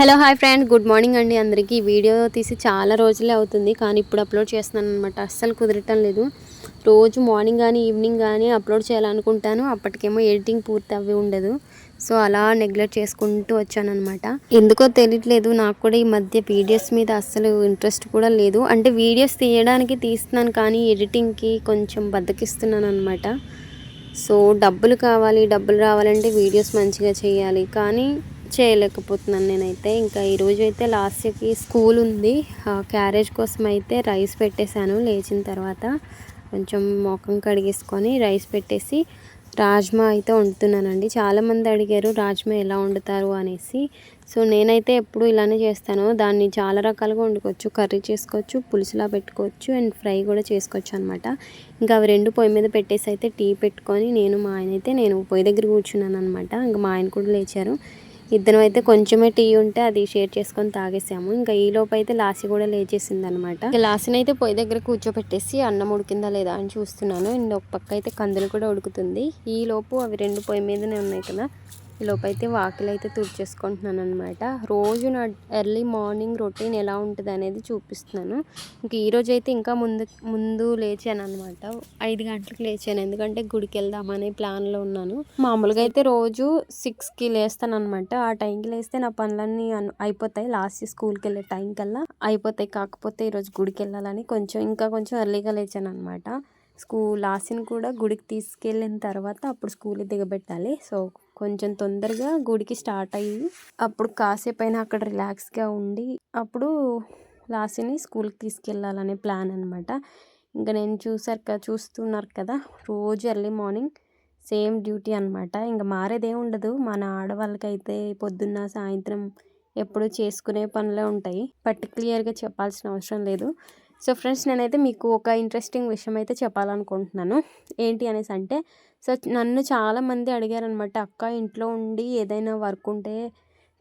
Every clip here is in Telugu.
Hello hi friend. Good morning అండి అందరికీ. వీడియో తీసి చాలా రోజులే అవుతుంది కానీ ఇప్పుడు అప్లోడ్ చేస్తున్నాను అనమాట అస్సలు కుదరటం లేదు. రోజు మార్నింగ్ కానీ ఈవినింగ్ కానీ అప్లోడ్ చేయాలనుకుంటాను. అప్పటికేమో ఎడిటింగ్ పూర్తి అవి ఉండదు. సో అలా నెగ్లెక్ట్ చేసుకుంటూ వచ్చానమాట ఎందుకో తెలియట్లేదు నాకు కూడా ఈ మధ్య వీడియోస్ మీద అస్సలు ఇంట్రెస్ట్ కూడా లేదు. అంటే వీడియోస్ తీయడానికి తీస్తున్నాను కానీ ఎడిటింగ్కి కొంచెం బద్దకిస్తున్నాను అనమాట సో డబ్బులు కావాలి డబ్బులు రావాలంటే వీడియోస్ మంచిగా చేయాలి. కానీ చేయలేకపోతున్నాను నేనైతే. ఇంకా ఈరోజు అయితే లాస్ట్కి స్కూల్ ఉంది. క్యారేజ్ కోసం అయితే రైస్ పెట్టేశాను లేచిన తర్వాత. కొంచెం మొఖం కడిగేసుకొని రైస్ పెట్టేసి రాజ్మా అయితే వండుతున్నానండి. చాలామంది అడిగారు రాజ్మా ఎలా వండుతారు? అనేసి. సో నేనైతే ఎప్పుడు ఇలానే చేస్తాను. దాన్ని చాలా రకాలుగా వండుకోవచ్చు. కర్రీ చేసుకోవచ్చు పులుసులా పెట్టుకోవచ్చు అండ్ ఫ్రై కూడా చేసుకోవచ్చు అనమాట ఇంకా అవి రెండు పొయ్యి మీద పెట్టేసి అయితే టీ పెట్టుకొని నేను మా ఆయన అయితే నేను పొయ్యి దగ్గర కూర్చున్నాను అనమాట ఇంకా మా ఆయన కూడా లేచారు. ఇద్దరం అయితే కొంచెమే టీ ఉంటే అది షేర్ చేసుకొని తాగేసాము. ఇంకా ఈ లోపు అయితే లాసి కూడా లేచేసింది అనమాట లాసిని అయితే పొయ్యి దగ్గర కూర్చోపెట్టేసి అన్నం ఉడికిందా లేదా అని చూస్తున్నాను. అండ్ ఒక పక్క అయితే కందులు కూడా ఉడుకుతుంది. ఈ లోపు అవి రెండు పొయ్యి మీదనే ఉన్నాయి కదా. ఈ లోపు అయితే వాకిలు అయితే తుడిచేసుకుంటున్నాను అనమాట రోజు నా ఎర్లీ మార్నింగ్ రొటీన్ ఎలా ఉంటుంది అనేది చూపిస్తున్నాను. ఇంక ఈరోజు అయితే ఇంకా ముందు ముందు లేచాను అనమాట ఐదు గంటలకు లేచాను. ఎందుకంటే గుడికి వెళ్దామనే ప్లాన్లో ఉన్నాను. మామూలుగా అయితే రోజు సిక్స్కి లేస్తాను అనమాట ఆ టైంకి లేస్తే నా పనులన్నీ అయిపోతాయి. లాస్ట్ స్కూల్కి వెళ్ళే టైం కల్లా అయిపోతాయి. కాకపోతే ఈరోజు గుడికి వెళ్ళాలని కొంచెం ఇంకా కొంచెం ఎర్లీగా లేచాను అనమాట స్కూల్ లాస్ట్ని కూడా గుడికి తీసుకెళ్ళిన తర్వాత అప్పుడు స్కూల్కి దిగబెట్టాలి. సో కొంచెం తొందరగా గుడికి స్టార్ట్ అయ్యి అప్పుడు కాసేపు అయినా అక్కడ రిలాక్స్గా ఉండి అప్పుడు లాస్ట్ని స్కూల్కి తీసుకెళ్ళాలనే ప్లాన్ అనమాట ఇంకా నేను చూసారు కదా చూస్తున్నారు కదా రోజు ఎర్లీ మార్నింగ్ సేమ్ డ్యూటీ అనమాట ఇంకా మారేదే ఉండదు మన ఆడవాళ్ళకైతే పొద్దున్న సాయంత్రం ఎప్పుడు చేసుకునే పనులే ఉంటాయి. పర్టికులర్గా చెప్పాల్సిన అవసరం లేదు. సో ఫ్రెండ్స్ నేనైతే మీకు ఒక ఇంట్రెస్టింగ్ విషయం అయితే చెప్పాలనుకుంటున్నాను. ఏంటి అనేసి అంటే సో నన్ను చాలామంది అడిగారనమాట అక్క ఇంట్లో ఉండి ఏదైనా వర్క్ ఉంటే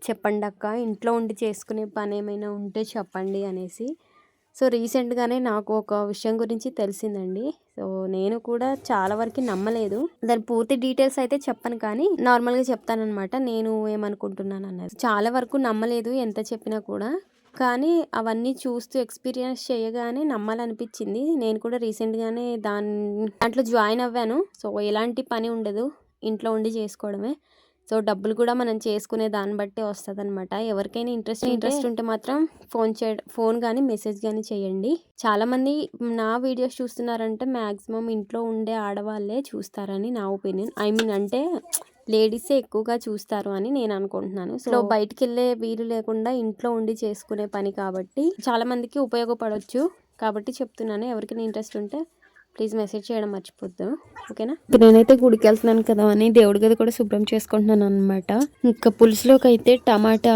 చెప్పండి అక్క ఇంట్లో ఉండి చేసుకునే పని ఏమైనా ఉంటే చెప్పండి అనేసి. సో రీసెంట్గానే నాకు ఒక విషయం గురించి తెలిసిందండి. సో నేను కూడా చాలా వరకు నమ్మలేదు. దాని పూర్తి డీటెయిల్స్ అయితే చెప్పను కానీ నార్మల్గా చెప్తానమాట నేను ఏమనుకుంటున్నాను అన్నది చాలా వరకు నమ్మలేదు ఎంత చెప్పినా కూడా. కానీ అవన్నీ చూస్తూ ఎక్స్పీరియన్స్ చేయగానే నమ్మాలనిపించింది. నేను కూడా రీసెంట్గానే దాని దాంట్లో జాయిన్ అవ్వాను. సో ఎలాంటి పని ఉండదు. ఇంట్లో ఉండి చేసుకోవడమే. సో డబ్బులు కూడా మనం చేసుకునే దాన్ని బట్టి వస్తుంది అనమాట ఎవరికైనా ఇంట్రెస్ట్ ఇంట్రెస్ట్ ఉంటే మాత్రం ఫోన్ చే ఫోన్ కానీ మెసేజ్ కానీ చేయండి. చాలామంది నా వీడియోస్ చూస్తున్నారంటే మ్యాక్సిమం ఇంట్లో ఉండే ఆడవాళ్ళే చూస్తారని నా ఒపీనియన్. ఐ మీన్ అంటే లేడీసే ఎక్కువగా చూస్తారు అని నేను అనుకుంటున్నాను. సో బయటికి వెళ్ళే వీలు లేకుండా ఇంట్లో ఉండి చేసుకునే పని కాబట్టి చాలా మందికి ఉపయోగపడవచ్చు కాబట్టి చెప్తున్నాను ఎవరికైనా ఇంట్రెస్ట్ ఉంటే ప్లీజ్ మెసేజ్ చేయడం మర్చిపోద్దు. ఓకేనా? నేనైతే గుడికి వెళ్తున్నాను కదా అని దేవుడి గది కూడా శుభ్రం చేసుకుంటున్నాను అనమాట ఇంకా పులుసులోకి అయితే టమాటా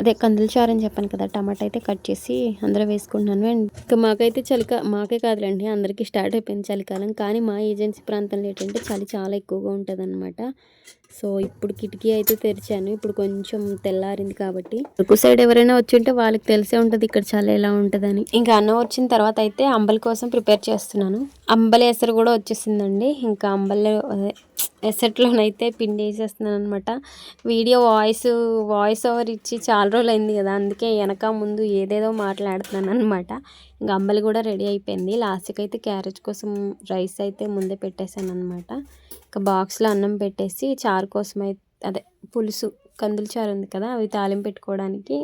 అదే కందులు చారు అని చెప్పాను కదా టమాటా అయితే కట్ చేసి అందులో వేసుకుంటున్నాను. అండ్ ఇంకా మాకైతే చలిక మాకే కాదులేండి అందరికీ స్టార్ట్ అయిపోయింది చలికాలం. కానీ మా ఏజెన్సీ ప్రాంతంలో ఏంటంటే చలి చాలా ఎక్కువగా ఉంటుంది సో ఇప్పుడు కిటికీ అయితే తెరిచాను ఇప్పుడు కొంచెం తెల్లారింది కాబట్టి. అరకు సైడ్ ఎవరైనా వచ్చి ఉంటే వాళ్ళకి తెలిసే ఉంటుంది ఇక్కడ చలి ఎలా ఉంటుందని. ఇంకా అన్నం వచ్చిన తర్వాత అయితే అంబలి కోసం ప్రిపేర్ చేస్తున్నాను. అంబలి ఎసరు కూడా వచ్చేసిందండి. ఇంకా అంబలి అదే ఎసెట్లోనైతే పిండి వేసేస్తున్నాను అనమాట వీడియో వాయిస్ వాయిస్ ఓవర్ ఇచ్చి చాలా రోజులు అయింది కదా అందుకే వెనక ముందు ఏదేదో మాట్లాడుతున్నాను అనమాట ఇంకా అంబలి కూడా రెడీ అయిపోయింది. లాస్ట్కి అయితే క్యారేజ్ కోసం రైస్ అయితే ముందే పెట్టేశాను అనమాట ఇంకా బాక్స్లో అన్నం పెట్టేసి చారు కోసం అయితే అదే పులుసు కందుల చారు ఉంది కదా అవి తాలింపు పెట్టుకోవడానికి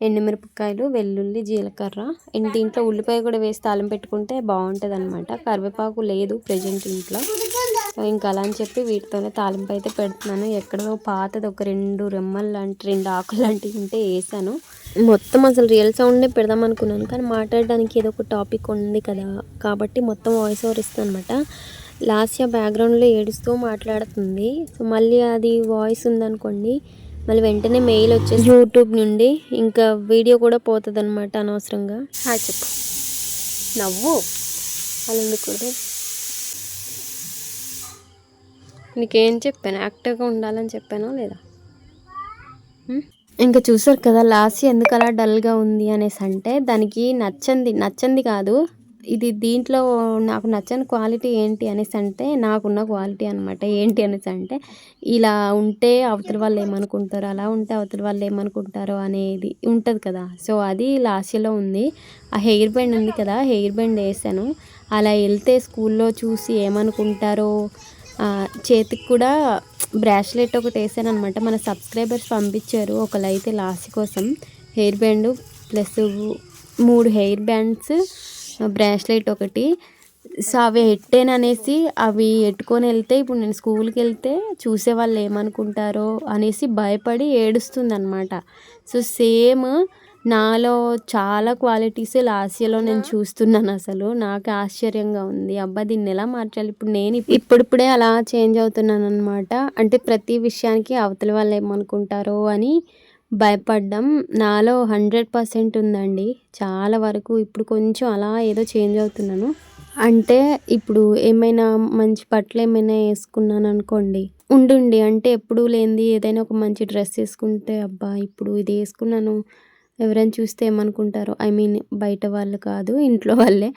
ఎండుమిరపకాయలు వెల్లుల్లి జీలకర్ర. ఇంటి దీంట్లో ఉల్లిపాయ కూడా వేసి తాలింపు పెట్టుకుంటే బాగుంటుంది అనమాట కరివేపాకు లేదు ప్రజెంట్ ఇంట్లో. ఇంకా అలా అని చెప్పి వీటితోనే తాలింపు అయితే పెడుతున్నాను. ఎక్కడో పాతది ఒక రెండు రెమ్మలు లాంటి రెండు ఆకులు లాంటివి ఉంటే వేసాను. మొత్తం అసలు రియల్ సౌండే పెడదాం అనుకున్నాను. కానీ మాట్లాడడానికి ఏదో ఒక టాపిక్ ఉంది కదా. కాబట్టి మొత్తం వాయిస్ ఓవర్ ఇస్తాను అనమాట లాస్ట్ ఇయర్ బ్యాక్గ్రౌండ్లో ఏడుస్తూ మాట్లాడుతుంది. సో మళ్ళీ అది వాయిస్ ఉందనుకోండి మళ్ళీ వెంటనే మెయిల్ వచ్చేసి యూట్యూబ్ నుండి ఇంకా వీడియో కూడా పోతుంది అనమాట అనవసరంగా. హాయ్ చెప్పు. నవ్వు. అలా ఎందుకు? నీకేం చెప్పాను? యాక్టివ్గా ఉండాలని చెప్పానో లేదా? ఇంకా చూసారు కదా లాస్ట్ ఎందుకు అలా డల్గా ఉంది అనేసి అంటే దానికి నచ్చంది నచ్చంది కాదు. ఇది దీంట్లో నాకు నచ్చని క్వాలిటీ ఏంటి అనేసి అంటే నాకున్న క్వాలిటీ అనమాట ఏంటి అనేసి అంటే ఇలా ఉంటే అవతల వాళ్ళు ఏమనుకుంటారు అలా ఉంటే అవతల వాళ్ళు ఏమనుకుంటారో అనేది ఉంటుంది కదా. సో అది లాస్యలో ఉంది. ఆ హెయిర్ బ్యాండ్ ఉంది కదా హెయిర్ బ్యాండ్ వేసాను. అలా వెళ్తే స్కూల్లో చూసి ఏమనుకుంటారో చేతికి కూడా బ్రాస్లెట్ ఒకటి వేసాను అనమాట మన సబ్స్క్రైబర్స్ పంపించారు. ఒకళ్ళు అయితే లాస్ట్ కోసం. హెయిర్ బ్యాండ్ ప్లస్ మూడు హెయిర్ బ్యాండ్స్ బ్రాస్లెట్ ఒకటి. సో అవి ఎట్టాను అనేసి అవి ఎట్టుకొని వెళ్తే ఇప్పుడు నేను స్కూల్కి వెళ్తే చూసే వాళ్ళు ఏమనుకుంటారో అనేసి భయపడి ఏడుస్తుంది అనమాట సో సేమ్ నాలో చాలా క్వాలిటీస్ లాస్యలో నేను చూస్తున్నాను అసలు. నాకు ఆశ్చర్యంగా ఉంది. అబ్బా దీన్ని ఎలా మార్చాలి? ఇప్పుడు నేను ఇప్- ఇప్పుడిప్పుడే అలా చేంజ్ అవుతున్నాను అనమాట అంటే ప్రతి విషయానికి అవతల వాళ్ళు ఏమనుకుంటారో అని భయపడ్డం నాలో హండ్రెడ్ పర్సెంట్ ఉందండి. చాలా వరకు ఇప్పుడు కొంచెం అలా ఏదో చేంజ్ అవుతున్నాను. అంటే ఇప్పుడు ఏమైనా మంచి బట్టలు ఏమైనా వేసుకున్నాను అనుకోండి ఉండుండి. అంటే ఎప్పుడు లేనిది ఏదైనా ఒక మంచి డ్రెస్ వేసుకుంటే అబ్బా ఇప్పుడు ఇది వేసుకున్నాను ఎవరైనా చూస్తే ఏమనుకుంటారో ఐ మీన్ బయట వాళ్ళు కాదు ఇంట్లో వాళ్ళే.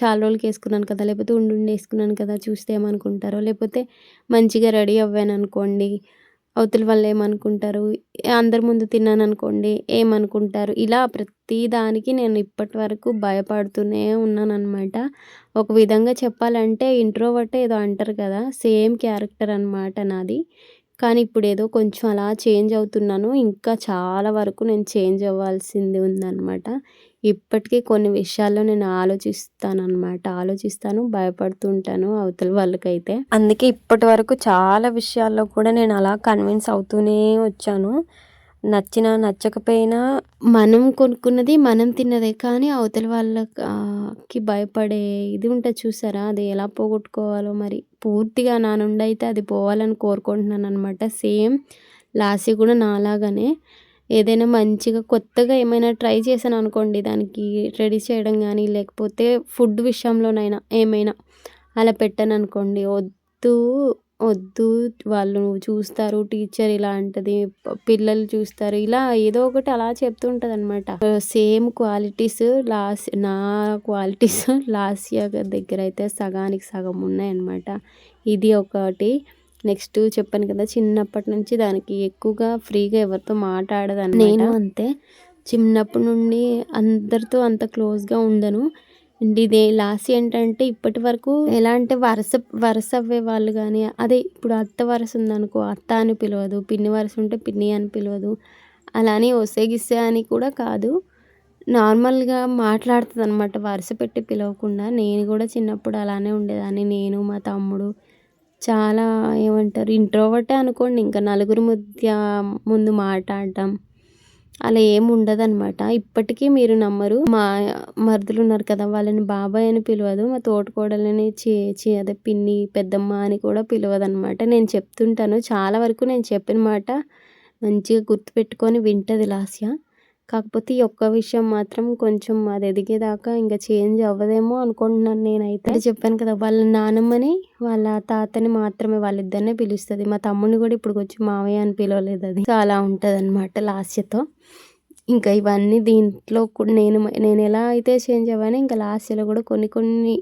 చాలా రోజులకి వేసుకున్నాను కదా లేకపోతే ఉండుండి వేసుకున్నాను కదా చూస్తే ఏమనుకుంటారో. లేకపోతే మంచిగా రెడీ అవ్వాను అనుకోండి అవతల వాళ్ళు ఏమనుకుంటారు అందరి ముందు తిన్నాను అనుకోండి ఏమనుకుంటారు? ఇలా ప్రతి దానికి నేను ఇప్పటి వరకు భయపడుతూనే ఉన్నాను అనమాట ఒక విధంగా చెప్పాలంటే ఇంట్రోవర్ట్ ఏదో అంటారు కదా సేమ్ క్యారెక్టర్ అనమాట నాది. కానీ ఇప్పుడు ఏదో కొంచెం అలా చేంజ్ అవుతున్నాను. ఇంకా చాలా వరకు నేను చేంజ్ అవ్వాల్సింది ఉందన్నమాట. ఇప్పటికీ కొన్ని విషయాల్లో నేను ఆలోచిస్తాను అనమాట ఆలోచిస్తాను భయపడుతుంటాను అవతల వాళ్ళకైతే. అందుకే ఇప్పటి వరకు చాలా విషయాల్లో కూడా నేను అలా కన్విన్స్ అవుతూనే వచ్చాను. నచ్చినా నచ్చకపోయినా మనం కొనుక్కున్నది మనం తిన్నదే. కానీ అవతల వాళ్ళకి భయపడే ఇది ఉంటుంది చూసారా? అది ఎలా పోగొట్టుకోవాలో మరి. పూర్తిగా నా నుండి అయితే అది పోవాలని కోరుకుంటున్నాను అనమాట సేమ్ లాసి కూడా నాలాగానే. ఏదైనా మంచిగా కొత్తగా ఏమైనా ట్రై చేశాను అనుకోండి దానికి రెడీ చేయడం కానీ లేకపోతే ఫుడ్ విషయంలోనైనా ఏమైనా అలా పెట్టాను అనుకోండి వద్దు. వద్దు వాళ్ళు చూస్తారు టీచర్ ఇలా అంటది పిల్లలు చూస్తారు ఇలా ఏదో ఒకటి అలా చెప్తుంటుంది అనమాట సేమ్ క్వాలిటీస్ లాస్ నా క్వాలిటీస్ లాస్ట్ ఇయర్ దగ్గర అయితే సగానికి సగం ఉన్నాయన్నమాట. ఇది ఒకటి. నెక్స్ట్ చెప్పాను కదా చిన్నప్పటి నుంచి దానికి ఎక్కువగా ఫ్రీగా ఎవరితో మాట్లాడదాన్ని నేను అంతే. చిన్నప్పటి నుండి అందరితో అంత క్లోజ్గా ఉండను. అండ్ ఇదే లాస్ట్ ఏంటంటే ఇప్పటి వరకు ఎలా అంటే వరుస వరుస అవ్వే వాళ్ళు కానీ అదే ఇప్పుడు అత్త వరుస ఉందనుకో అత్త అని పిలవదు పిన్ని వరుస ఉంటే పిన్ని అని పిలవదు అలానే అని ఒసేగిస్తే అని కూడా కాదు. నార్మల్గా మాట్లాడుతుంది అనమాట వరుస పెట్టి పిలవకుండా. నేను కూడా చిన్నప్పుడు అలానే ఉండేదాన్ని నేను మా తమ్ముడు. చాలా ఏమంటారు ఇంట్రోవర్టే అనుకోండి ఇంకా నలుగురు మధ్య ముందు మాట్లాడటం. అలా ఏం ఉండదన్నమాట. ఇప్పటికీ మీరు నమ్మరు. మా మరుదులు ఉన్నారు కదా వాళ్ళని బాబాయ్ అని పిలవదు. మా తోటకోడలని చేచి అదే పిన్ని పెద్దమ్మ అని కూడా పిలవదు అనమాట నేను చెప్తుంటాను. చాలా వరకు నేను చెప్పిన మాట మంచిగా గుర్తుపెట్టుకొని వింటది లాస్య. కాకపోతే ఈ ఒక్క విషయం మాత్రం కొంచెం అది ఎదిగేదాకా ఇంకా చేంజ్ అవ్వదేమో అనుకుంటున్నాను నేనైతే. చెప్పాను కదా వాళ్ళ నానమ్మని వాళ్ళ తాతని మాత్రమే వాళ్ళిద్దరినే పిలుస్తుంది. మా తమ్ముడిని కూడా ఇప్పుడు వచ్చి మావయ్య అని పిలవలేదు అది. చాలా ఉంటుంది అనమాట లాస్యతో ఇంకా ఇవన్నీ దీంట్లో కూడా నేను నేను ఎలా అయితే చేంజ్ అవ్వానో ఇంకా లాస్యలో కూడా కొన్ని కొన్ని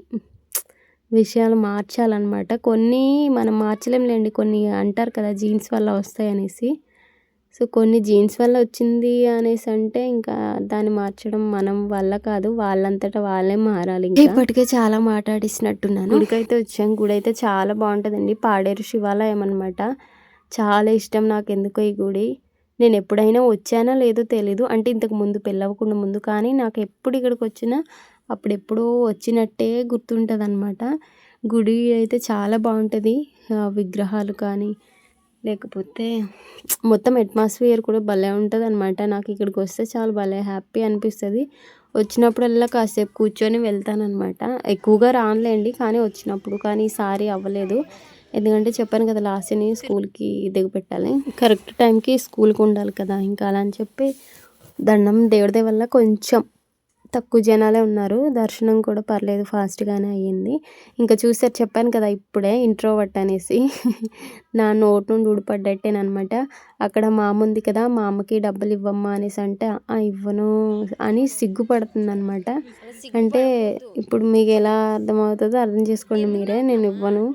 విషయాలు మార్చాలన్నమాట. కొన్ని మనం మార్చలేంలేండి కొన్ని అంటారు కదా జీన్స్ వల్ల వస్తాయి అనేసి సో కొన్ని జీన్స్ వల్ల వచ్చింది అనేసి అంటే ఇంకా దాన్ని మార్చడం మనం వల్ల కాదు వాళ్ళంతటా వాళ్ళే మారాలి ఇంకా. ఇప్పటికే చాలా మాట్లాడిస్తున్నట్టున్నాను గుడికైతే వచ్చాం. గుడి అయితే చాలా బాగుంటుందండి. పాడేరు శివాలయం అనమాట చాలా ఇష్టం నాకు ఎందుకో ఈ గుడి. నేను ఎప్పుడైనా వచ్చానా లేదో తెలీదు. అంటే ఇంతకు ముందు పెళ్ళవకుండా ముందు కానీ నాకు ఎప్పుడు ఇక్కడికి వచ్చినా అప్పుడు ఎప్పుడో వచ్చినట్టే గుర్తుంటుంది అనమాట గుడి అయితే చాలా బాగుంటుంది. విగ్రహాలు కానీ లేకపోతే మొత్తం అట్మాస్ఫియర్ కూడా భలే ఉంటుంది అనమాట నాకు ఇక్కడికి వస్తే చాలా భలే హ్యాపీ అనిపిస్తుంది. వచ్చినప్పుడల్లా కాసేపు కూర్చొని వెళ్తానమాట ఎక్కువగా రానులేండి కానీ వచ్చినప్పుడు కానీ ఈసారి అవ్వలేదు. ఎందుకంటే చెప్పాను కదా లాస్ట్ని స్కూల్కి దిగపెట్టాలి కరెక్ట్ టైంకి స్కూల్కి ఉండాలి కదా ఇంకా అలా అని చెప్పి దండం దేవుడి వల్ల కొంచెం తక్కువ జనాలే ఉన్నారు. దర్శనం కూడా పర్లేదు ఫాస్ట్గానే అయ్యింది. ఇంకా చూసారు చెప్పాను కదా ఇప్పుడే ఇంట్రోవర్ట్ అనేసి. నా నోట్ నుండి ఊడిపడ్డట్టేనమాట అక్కడ మామ ఉంది కదా మా అమ్మకి డబ్బులు ఇవ్వమ్మా అనేసి అంటే ఇవ్వను అని సిగ్గుపడుతుంది అనమాట అంటే ఇప్పుడు మీకు ఎలా అర్థమవుతుందో అర్థం చేసుకోండి మీరే. నేను ఇవ్వను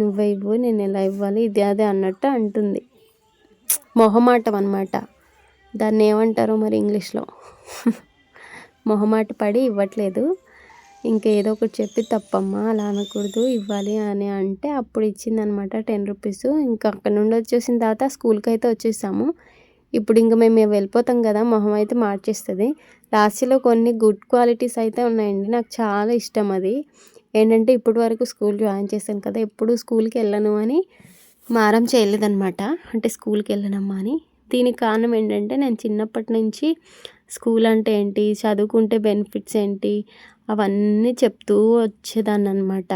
నువ్వే ఇవ్వు నేను ఎలా ఇవ్వాలి ఇది అదే అన్నట్టు అంటుంది. మొహమాటం అనమాట దాన్ని ఏమంటారో మరి ఇంగ్లీష్లో. మొహమాట పడి ఇవ్వట్లేదు. ఇంకా ఏదో ఒకటి చెప్పి తప్పమ్మా అలా అనకూడదు ఇవ్వాలి అని అంటే అప్పుడు ఇచ్చిందనమాట టెన్ రూపీస్. ఇంకా అక్కడ నుండి వచ్చేసిన తర్వాత స్కూల్కి అయితే వచ్చేసాము. ఇప్పుడు ఇంకా మేము వెళ్ళిపోతాం కదా మొహం అయితే మార్చేస్తుంది. లాస్ట్లో కొన్ని గుడ్ క్వాలిటీస్ అయితే ఉన్నాయండి నాకు చాలా ఇష్టం అది. ఏంటంటే ఇప్పటి వరకు స్కూల్ జాయిన్ చేశాను కదా ఎప్పుడు స్కూల్కి వెళ్ళను అని మారం చేయలేదన్నమాట అంటే స్కూల్కి వెళ్ళనమ్మా అని. దీనికి కారణం ఏంటంటే నేను చిన్నప్పటి నుంచి స్కూల్ అంటే ఏంటి? చదువుకుంటే బెనిఫిట్స్ ఏంటి? అవన్నీ చెప్తూ వచ్చేదాన్ని అనమాట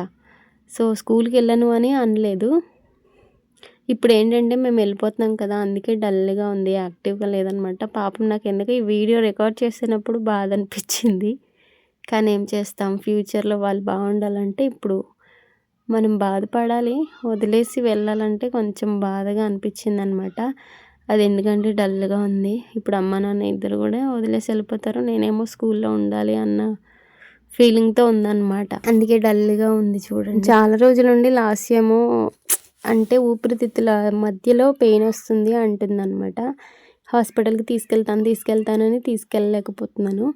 సో స్కూల్కి వెళ్ళను అని అనలేదు. ఇప్పుడు ఏంటంటే మేము వెళ్ళిపోతున్నాం కదా అందుకే డల్గా ఉంది యాక్టివ్గా లేదనమాట. పాపం నాకు ఎందుకు ఈ వీడియో రికార్డ్ చేసినప్పుడు బాధ అనిపించింది. కానీ ఏం చేస్తాం? ఫ్యూచర్లో వాళ్ళు బాగుండాలంటే ఇప్పుడు మనం బాధపడాలి వదిలేసి వెళ్ళాలంటే కొంచెం బాధగా అనిపించింది అనమాట అది ఎందుకంటే డల్గా ఉంది. ఇప్పుడు అమ్మ నాన్న ఇద్దరు కూడా వదిలేసి వెళ్ళిపోతారు. నేనేమో స్కూల్లో ఉండాలి అన్న ఫీలింగ్తో ఉందన్నమాట. అందుకే డల్గా ఉంది చూడండి. చాలా రోజుల నుండి లాస్ట్ ఏమో అంటే ఊపిరితిత్తుల మధ్యలో పెయిన్ వస్తుంది అంటుందన్నమాట. హాస్పిటల్కి తీసుకెళ్తాను తీసుకెళ్తానని తీసుకెళ్ళలేకపోతున్నాను.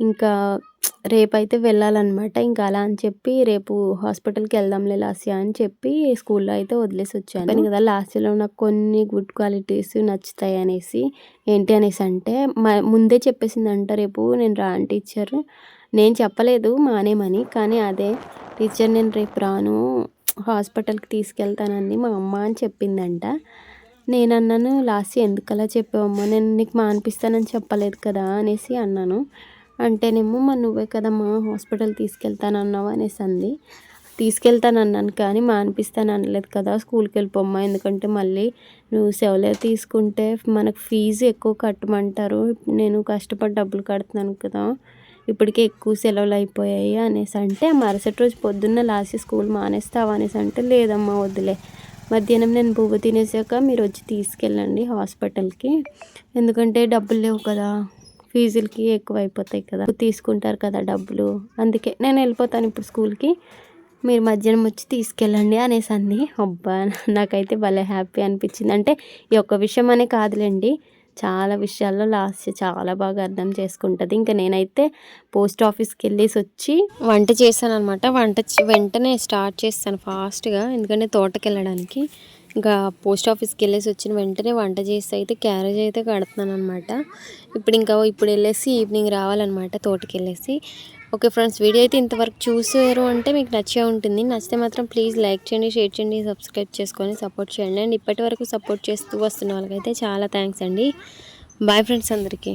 ఇంకా రేపైతే వెళ్ళాలన్నమాట. ఇంకా అలా అని చెప్పి రేపు హాస్పిటల్కి వెళ్దాంలే లాస్య అని చెప్పి స్కూల్లో అయితే వదిలేసి వచ్చాను. కానీ కదా లాస్యలో నాకు కొన్ని గుడ్ క్వాలిటీస్ నచ్చుతాయి అనేసి. ఏంటి అనేసి అంటే మ- ముందే చెప్పేసిందంట రేపు నేను రాను టీచర్. నేను చెప్పలేదు మానేమని. కానీ అదే టీచర్ నేను రేపు రాను హాస్పిటల్కి తీసుకెళ్తానండి మా అమ్మ అని చెప్పిందంట. నేను అన్నాను లాస్ట్ ఎందుకు అలా చెప్పావమ్మా నేను నీకు మానిపిస్తానని చెప్పలేదు కదా అనేసి అన్నాను. అంటేనేమో మరి నువ్వే కదమ్మా హాస్పిటల్ తీసుకెళ్తానన్నావు అనేసి అంది తీసుకెళ్తానన్నాను కానీ మానిపిస్తాను అనలేదు కదా స్కూల్కి వెళ్ళిపోమ్మా ఎందుకంటే మళ్ళీ నువ్వు సెవలే తీసుకుంటే మనకు ఫీజు ఎక్కువ కట్టమంటారు. నేను కష్టపడి డబ్బులు కడుతున్నాను కదా ఇప్పటికే ఎక్కువ సెలవులు అయిపోయాయి అనేసి. అంటే మరుసటి రోజు పొద్దున్న లాస్ట్ స్కూల్ మానేస్తావా అనేసి అంటే లేదమ్మా వద్దులే. మధ్యాహ్నం నేను పువ్వు తినేసాక మీరు వచ్చి తీసుకెళ్ళండి హాస్పిటల్కి. ఎందుకంటే డబ్బులు లేవు కదా. ఫీజులకి ఎక్కువ అయిపోతాయి కదా తీసుకుంటారు కదా డబ్బులు. అందుకే నేను వెళ్ళిపోతాను ఇప్పుడు స్కూల్కి. మీరు మధ్యాహ్నం వచ్చి తీసుకెళ్ళండి అనేసి అంది. అబ్బా నాకైతే భలే హ్యాపీ అనిపించింది. అంటే ఈ ఒక్క విషయం అనే కాదులేండి. చాలా విషయాల్లో లాస్ట్ చాలా బాగా అర్థం చేసుకుంటుంది. ఇంకా నేనైతే పోస్ట్ ఆఫీస్కి వెళ్ళేసి వచ్చి వంట చేశాను అనమాట వంట వెంటనే స్టార్ట్ చేస్తాను ఫాస్ట్గా. ఎందుకంటే తోటకి వెళ్ళడానికి ఇంకా పోస్ట్ ఆఫీస్కి వెళ్ళేసి వచ్చిన వెంటనే వంట చేసి అయితే క్యారేజ్ అయితే కడుతున్నాను అనమాట ఇప్పుడు ఇంకా ఇప్పుడు వెళ్ళేసి ఈవినింగ్ రావాలన్నమాట తోటకి వెళ్ళేసి. ఓకే ఫ్రెండ్స్ వీడియో అయితే ఇంతవరకు చూసారు అంటే మీకు నచ్చే ఉంటుంది. నచ్చితే మాత్రం ప్లీజ్ లైక్ చేయండి షేర్ చేయండి సబ్స్క్రైబ్ చేసుకొని సపోర్ట్ చేయండి. అండ్ ఇప్పటి వరకు సపోర్ట్ చేస్తూ వస్తున్న వాళ్ళకైతే చాలా థ్యాంక్స్ అండి. బాయ్ ఫ్రెండ్స్ అందరికీ.